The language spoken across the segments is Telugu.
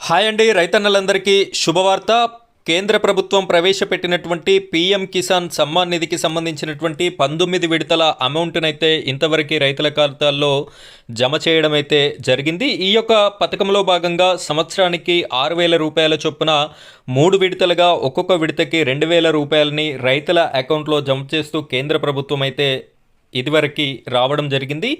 హాయ్ అండి రైతన్నలందరికీ శుభవార్త. కేంద్ర ప్రభుత్వం ప్రవేశపెట్టినటువంటి పీఎం కిసాన్ సమ్మాన్ నిధికి సంబంధించినటువంటి పంతొమ్మిది విడతల అమౌంట్నైతే ఇంతవరకు రైతుల ఖాతాల్లో జమ చేయడం అయితే జరిగింది. ఈ యొక్క పథకంలో భాగంగా సంవత్సరానికి ఆరు వేల రూపాయల చొప్పున మూడు విడతలుగా ఒక్కొక్క విడతకి రెండు వేల రూపాయలని రైతుల అకౌంట్లో జమ చేస్తూ కేంద్ర ప్రభుత్వం అయితే ఇదివరకు రావడం జరిగింది.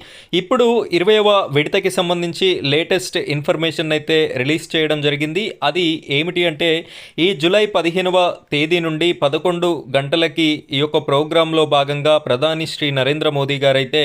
ఇప్పుడు ఇరవైవ విడతకి సంబంధించి లేటెస్ట్ ఇన్ఫర్మేషన్ అయితే రిలీజ్ చేయడం జరిగింది. అది ఏమిటి అంటే ఈ జూలై పదిహేనవ తేదీ నుండి పదకొండు గంటలకి ఈ యొక్క ప్రోగ్రాంలో భాగంగా ప్రధాని శ్రీ నరేంద్ర మోదీ గారైతే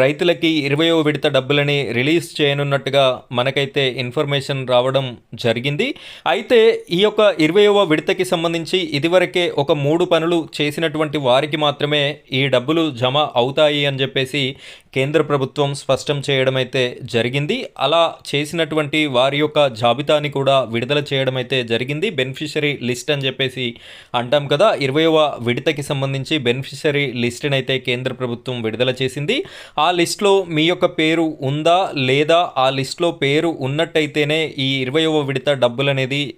రైతులకి ఇరవయో విడత డబ్బులని రిలీజ్ చేయనున్నట్టుగా మనకైతే ఇన్ఫర్మేషన్ రావడం జరిగింది. అయితే ఈ యొక్క ఇరవయవ విడతకి సంబంధించి ఇదివరకే ఒక మూడు పనులు చేసినటువంటి వారికి మాత్రమే ఈ డబ్బులు జమ అవుతాయి. అని చెప్పేసి కేంద్ర ప్రభుత్వం స్పష్టం చేయడం అయితే జరిగింది. అలా చేసినటువంటి వారి యొక్క జాబితాని కూడా విడుదల చేయడం అయితే జరిగింది. బెనిఫిషరీ లిస్ట్ అని చెప్పేసి అంటాం కదా. ఇరవయవ విడతకి సంబంధించి బెనిఫిషరీ లిస్ట్ని అయితే కేంద్ర ప్రభుత్వం విడుదల చేసింది. ఆ లిస్ట్లో మీ యొక్క పేరు ఉందా లేదా? ఆ లిస్ట్లో పేరు ఉన్నట్టయితేనే ఈ ఇరవయవ విడత డబ్బులు అనేది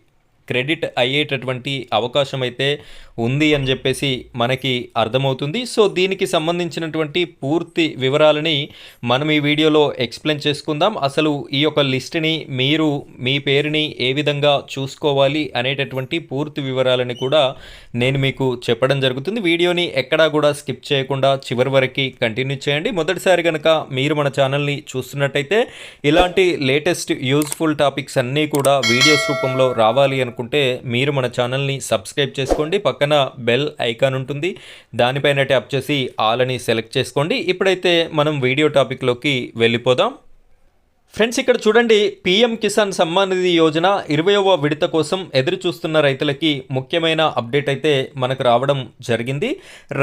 క్రెడిట్ అయ్యేటటువంటి అవకాశం అయితే ఉంది అని చెప్పేసి మనకి అర్థమవుతుంది. సో దీనికి సంబంధించినటువంటి పూర్తి వివరాలని మనం ఈ వీడియోలో ఎక్స్ప్లెయిన్ చేసుకుందాం. అసలు ఈ యొక్క లిస్ట్ని మీరు మీ పేరుని ఏ విధంగా చూసుకోవాలి అనేటటువంటి పూర్తి వివరాలని కూడా నేను మీకు చెప్పడం జరుగుతుంది. వీడియోని ఎక్కడా కూడా స్కిప్ చేయకుండా చివరి వరకు కంటిన్యూ చేయండి. మొదటిసారి కనుక మీరు మన ఛానల్ని చూస్తున్నట్టయితే ఇలాంటి లేటెస్ట్ యూజ్ఫుల్ టాపిక్స్ అన్నీ కూడా వీడియోస్ రూపంలో రావాలి అనుకుంటే మీరు మన ఛానల్ని సబ్స్క్రైబ్ చేసుకోండి. పక్కన బెల్ ఐకాన్ ఉంటుంది. దానిపైన ట్యాప్ చేసి ఆల్ అని సెలెక్ట్ చేసుకోండి. ఇప్పుడైతే మనం వీడియో టాపిక్లోకి వెళ్ళిపోదాం. ఫ్రెండ్స్ ఇక్కడ చూడండి పీఎం కిసాన్ సమ్మాన్ నిధి యోజన ఇరవయవ విడత కోసం ఎదురు చూస్తున్న రైతులకి ముఖ్యమైన అప్డేట్ అయితే మనకు రావడం జరిగింది.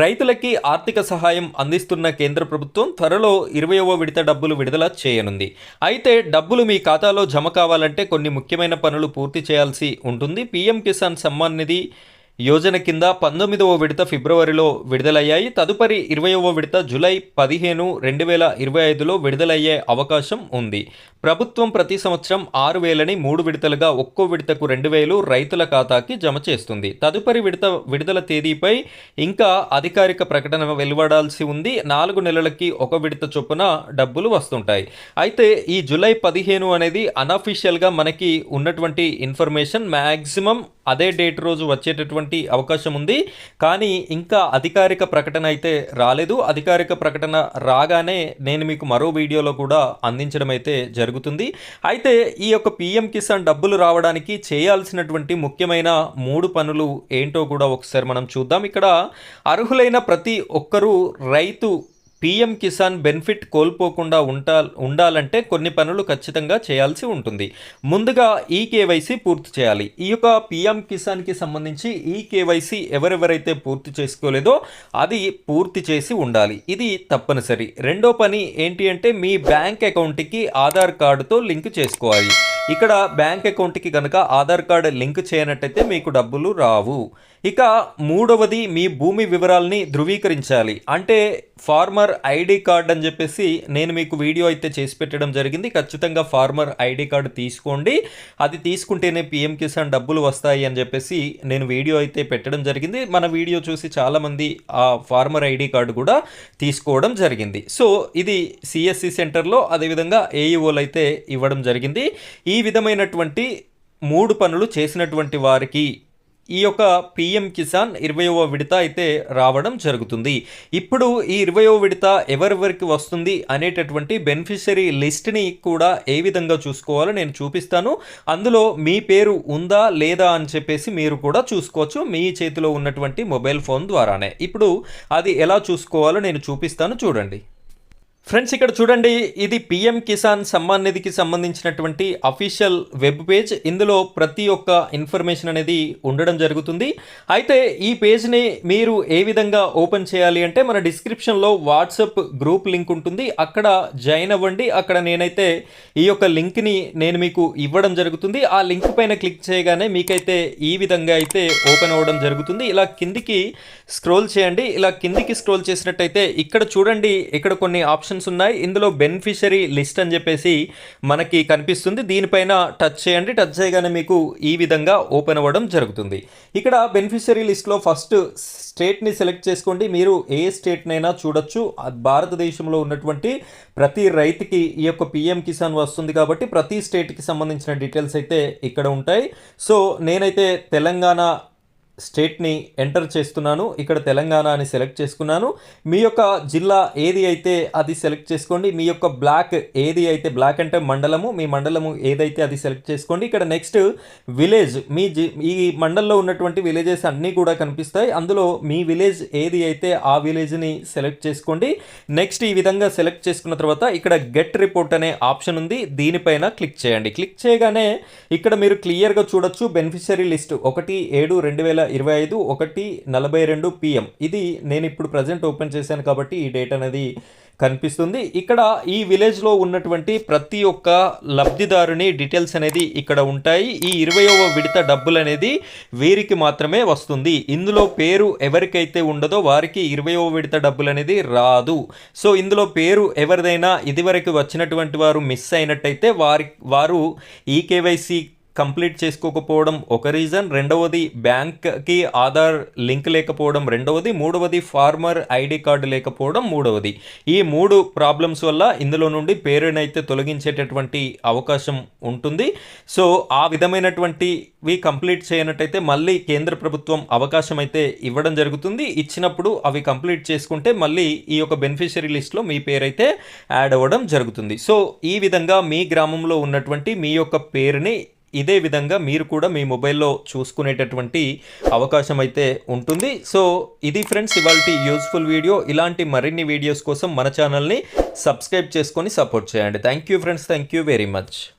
రైతులకి ఆర్థిక సహాయం అందిస్తున్న కేంద్ర ప్రభుత్వం త్వరలో ఇరవయవ విడత డబ్బులు విడుదల చేయనుంది. అయితే డబ్బులు మీ ఖాతాలో జమ కావాలంటే కొన్ని ముఖ్యమైన పనులు పూర్తి చేయాల్సి ఉంటుంది. పీఎం కిసాన్ సమ్మాన్ నిధి యోజన కింద పంతొమ్మిదవ విడత ఫిబ్రవరిలో విడుదలయ్యాయి. తదుపరి ఇరవయవ విడత జూలై పదిహేను రెండు వేల ఇరవై ఐదులో విడుదలయ్యే అవకాశం ఉంది. ప్రభుత్వం ప్రతి సంవత్సరం ఆరు వేలని మూడు విడతలుగా ఒక్కో విడతకు రెండు వేలు రైతుల ఖాతాకి జమ చేస్తుంది. తదుపరి విడత విడుదల తేదీపై ఇంకా అధికారిక ప్రకటన వెలువడాల్సి ఉంది. నాలుగు నెలలకి ఒక విడత చొప్పున డబ్బులు వస్తుంటాయి. అయితే ఈ జూలై పదిహేను అనేది అన్అఫీషియల్గా మనకి ఉన్నటువంటి ఇన్ఫర్మేషన్. మ్యాక్సిమం అదే డేట్ రోజు వచ్చేటటువంటి అవకాశం ఉంది. కానీ ఇంకా అధికారిక ప్రకటన అయితే రాలేదు. అధికారిక ప్రకటన రాగానే నేను మీకు మరో వీడియోలో కూడా అందించడం అయితే జరుగుతుంది. అయితే ఈ యొక్క పిఎం కిసాన్ డబ్బులు రావడానికి చేయాల్సినటువంటి ముఖ్యమైన మూడు పనులు ఏంటో కూడా ఒకసారి మనం చూద్దాం. ఇక్కడ అర్హులైన ప్రతి ఒక్కరూ రైతు పీఎం కిసాన్ బెనిఫిట్ కోల్పోకుండా ఉంటా ఉండాలంటే కొన్ని పనులు ఖచ్చితంగా చేయాల్సి ఉంటుంది. ముందుగా ఈ కేవైసీ పూర్తి చేయాలి. ఈ యొక్క పీఎం కిసాన్కి సంబంధించి ఈ కేవైసీ ఎవరెవరైతే పూర్తి చేసుకోలేదో అది పూర్తి చేసి ఉండాలి. ఇది తప్పనిసరి. రెండో పని ఏంటి అంటే మీ బ్యాంక్ అకౌంట్కి ఆధార్ కార్డుతో లింక్ చేసుకోవాలి. ఇక్కడ బ్యాంక్ అకౌంట్కి కనుక ఆధార్ కార్డు లింక్ చేయనట్టయితే మీకు డబ్బులు రావు. ఇక మూడవది మీ భూమి వివరాల్ని ధృవీకరించాలి. అంటే ఫార్మర్ ఐడి కార్డ్ అని చెప్పేసి నేను మీకు వీడియో అయితే చేసి పెట్టడం జరిగింది. ఖచ్చితంగా ఫార్మర్ ఐడి కార్డు తీసుకోండి. అది తీసుకుంటేనే పిఎం కిసాన్ డబ్బులు వస్తాయి అని చెప్పేసి నేను వీడియో అయితే పెట్టడం జరిగింది. మన వీడియో చూసి చాలామంది ఆ ఫార్మర్ ఐడి కార్డు కూడా తీసుకోవడం జరిగింది. సో ఇది సిఎస్సి సెంటర్లో అదేవిధంగా ఏఈఓలు అయితే ఇవ్వడం జరిగింది. ఈ విధమైనటువంటి మూడు పనులు చేసినటువంటి వారికి ఈ యొక్క పిఎం కిసాన్ ఇరవయవ విడత అయితే రావడం జరుగుతుంది. ఇప్పుడు ఈ ఇరవయవ విడత ఎవరెవరికి వస్తుంది అనేటటువంటి బెనిఫిషరీ లిస్ట్ని కూడా ఏ విధంగా చూసుకోవాలో నేను చూపిస్తాను. అందులో మీ పేరు ఉందా లేదా అని చెప్పేసి మీరు కూడా చూసుకోవచ్చు. మీ చేతిలో ఉన్నటువంటి మొబైల్ ఫోన్ ద్వారానే. ఇప్పుడు అది ఎలా చూసుకోవాలో నేను చూపిస్తాను. చూడండి. ఫ్రెండ్స్ ఇక్కడ చూడండి ఇది పిఎం కిసాన్ సమ్మాన్ నిధికి సంబంధించినటువంటి అఫీషియల్ వెబ్ పేజ్ ఇందులో ప్రతి ఒక్క ఇన్ఫర్మేషన్ అనేది ఉండడం జరుగుతుంది. అయితే ఈ పేజ్ని మీరు ఏ విధంగా ఓపెన్ చేయాలి అంటే మన డిస్క్రిప్షన్లో వాట్సాప్ గ్రూప్ లింక్ ఉంటుంది. అక్కడ జాయిన్ అవ్వండి. అక్కడ నేనైతే ఈ యొక్క లింక్ని నేను మీకు ఇవ్వడం జరుగుతుంది. ఆ లింక్ పైన క్లిక్ చేయగానే మీకైతే ఈ విధంగా అయితే ఓపెన్ అవ్వడం జరుగుతుంది. ఇలా కిందికి స్క్రోల్ చేయండి. ఇలా కిందికి స్క్రోల్ చేసినట్టయితే ఇక్కడ చూడండి ఇక్కడ కొన్ని ఆప్షన్ ఆప్షన్స్ ఉన్నాయి. ఇందులో బెనిఫిషరీ లిస్ట్ అని చెప్పేసి మనకి కనిపిస్తుంది. దీనిపైన టచ్ చేయండి. టచ్ చేయగానే మీకు ఈ విధంగా ఓపెన్ అవ్వడం జరుగుతుంది. ఇక్కడ బెనిఫిషరీ లిస్ట్లో ఫస్ట్ స్టేట్ని సెలెక్ట్ చేసుకోండి. మీరు ఏ స్టేట్నైనా చూడొచ్చు. భారతదేశంలో ఉన్నటువంటి ప్రతి రైతుకి ఈ యొక్క పిఎం కిసాన్ వస్తుంది కాబట్టి ప్రతి స్టేట్కి సంబంధించిన డీటెయిల్స్ అయితే ఇక్కడ ఉంటాయి. సో నేనైతే తెలంగాణ స్టేట్ని ఎంటర్ చేస్తున్నాను ఇక్కడ తెలంగాణ అని సెలెక్ట్ చేసుకున్నాను. మీ యొక్క జిల్లా ఏది అయితే అది సెలెక్ట్ చేసుకోండి మీ యొక్క బ్లాక్ ఏది అయితే బ్లాక్ అంటే మండలము మీ మండలము ఏదైతే అది సెలెక్ట్ చేసుకోండి. ఇక్కడ నెక్స్ట్ విలేజ్ మీ జి ఈ మండలంలో ఉన్నటువంటి విలేజెస్ అన్నీ కూడా కనిపిస్తాయి. అందులో మీ విలేజ్ ఏది అయితే ఆ విలేజ్ని సెలెక్ట్ చేసుకోండి. నెక్స్ట్ ఈ విధంగా సెలెక్ట్ చేసుకున్న తర్వాత ఇక్కడ గెట్ రిపోర్ట్ అనే ఆప్షన్ ఉంది. దీనిపైన క్లిక్ చేయండి. క్లిక్ చేయగానే ఇక్కడ మీరు క్లియర్గా చూడొచ్చు బెనిఫిషరీ లిస్ట్ ఒకటి ఏడు రెండు వేల ఇరవై ఐదు ఒకటి నలభై రెండు పిఎం ఇది నేను ఇప్పుడు ప్రజెంట్ ఓపెన్ చేశాను కాబట్టి ఈ డేట్ అనేది కనిపిస్తుంది. ఇక్కడ ఈ విలేజ్లో ఉన్నటువంటి ప్రతి ఒక్క లబ్ధిదారుని డీటెయిల్స్ అనేది ఇక్కడ ఉంటాయి. ఈ ఇరవయవ విడత డబ్బులు అనేది వీరికి మాత్రమే వస్తుంది. ఇందులో పేరు ఎవరికైతే ఉండదో వారికి ఇరవయవ విడత డబ్బులు అనేది రాదు. సో ఇందులో పేరు ఎవరిదైనా ఇదివరకు వచ్చినటువంటి వారు మిస్ అయినట్టయితే వారి వారు ఈ కేవైసీ కంప్లీట్ చేసుకోకపోవడం ఒక రీజన్. రెండవది బ్యాంక్కి ఆధార్ లింక్ లేకపోవడం రెండవది మూడవది ఫార్మర్ ఐడి కార్డు లేకపోవడం మూడవది. ఈ మూడు ప్రాబ్లమ్స్ వల్ల ఇందులో నుండి పేరునైతే తొలగించేటటువంటి అవకాశం ఉంటుంది. సో ఆ విధమైనటువంటివి కంప్లీట్ చేయనట్టయితే మళ్ళీ కేంద్ర ప్రభుత్వం అవకాశం అయితే ఇవ్వడం జరుగుతుంది. ఇచ్చినప్పుడు అవి కంప్లీట్ చేసుకుంటే మళ్ళీ ఈ యొక్క బెనిఫిషరీ లిస్ట్లో మీ పేరైతే యాడ్ అవ్వడం జరుగుతుంది. సో ఈ విధంగా మీ గ్రామంలో ఉన్నటువంటి మీ యొక్క పేరుని ఇదే విధంగా మీరు కూడా మీ మొబైల్లో చూసుకునేటటువంటి అవకాశం అయితే ఉంటుంది. సో ఇది ఫ్రెండ్స్ ఇవాళ యూస్ఫుల్ వీడియో ఇలాంటి మరిన్ని వీడియోస్ కోసం మన ఛానల్ని సబ్స్క్రైబ్ చేసుకొని సపోర్ట్ చేయండి. Thank you friends thank you very much